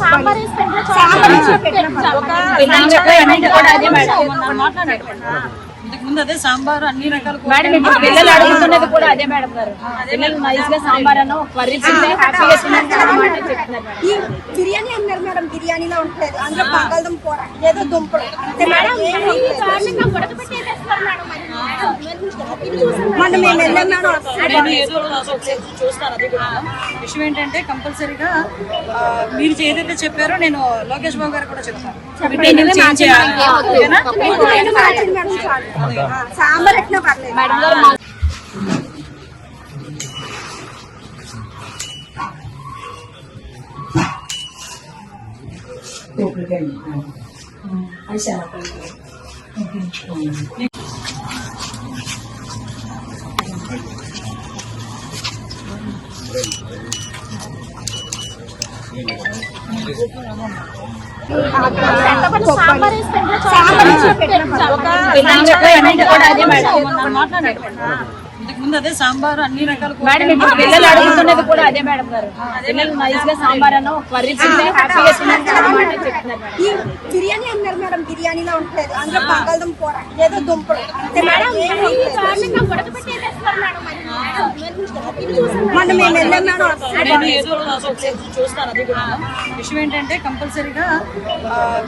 సాంబార్. అదే మేడం ఇంతకు ముందు అదే సాంబార్ అన్ని రకాల మేడం ఇప్పుడు పిల్లలు అడుగుతున్నది కూడా అదే మేడం గారు. పిల్లలు నైస్గా సాంబార్ కర్రీ హ్యాపీగా. ఈ బిర్యానీ అన్నారు మేడం బిర్యానీలో ఉంటుంది. అందులో బంగాళదుంప కూర ఏదో దుంపలు. అంతే మేడం మేము చూస్తాను అది కూడా. విషయం ఏంటంటే కంపల్సరీగా మీరు ఏదైతే చెప్పారో నేను లోకేష్ బాబు గారు కూడా చెప్తాను. ఓకేనా? ఆయన మార్చండి మేడం చాలు. ఆ, సాంబార్ ఎట్లా పర్లేదు మేడం గారు మా- సాంబార్ వేసి పెట్టిన పిల్లలు చెప్పే అన్నిటి కూడా అదే మేడం ముందు అదే సాంబార్ అన్ని రకాల మేడం ఇప్పుడు పిల్లలు అడుగుతున్నది కూడా అదే మేడం గారు పిల్లలు నైస్గా సాంబార్ అన్న కర్రీ తింటే హ్యాపీగా. ఈ బిర్యానీ అన్నారు మేడం బిర్యానీలో ఉంటుంది అందులో బంగాళదుంప కూర ఏదో దుంపలు అంతే మేడం. చూస్తాను విషయం ఏంటంటే కంపల్సరీగా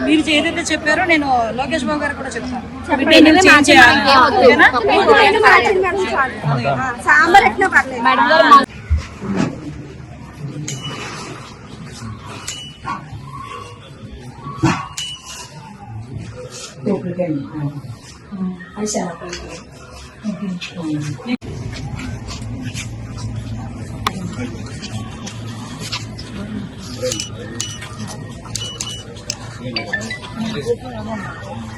మీరు ఏదైతే చెప్పారో నేను లోకేష్ బాబు గారు కూడా చెప్తాను. సాంబార్ పర్లేదు 嗯好的嗯好的嗯好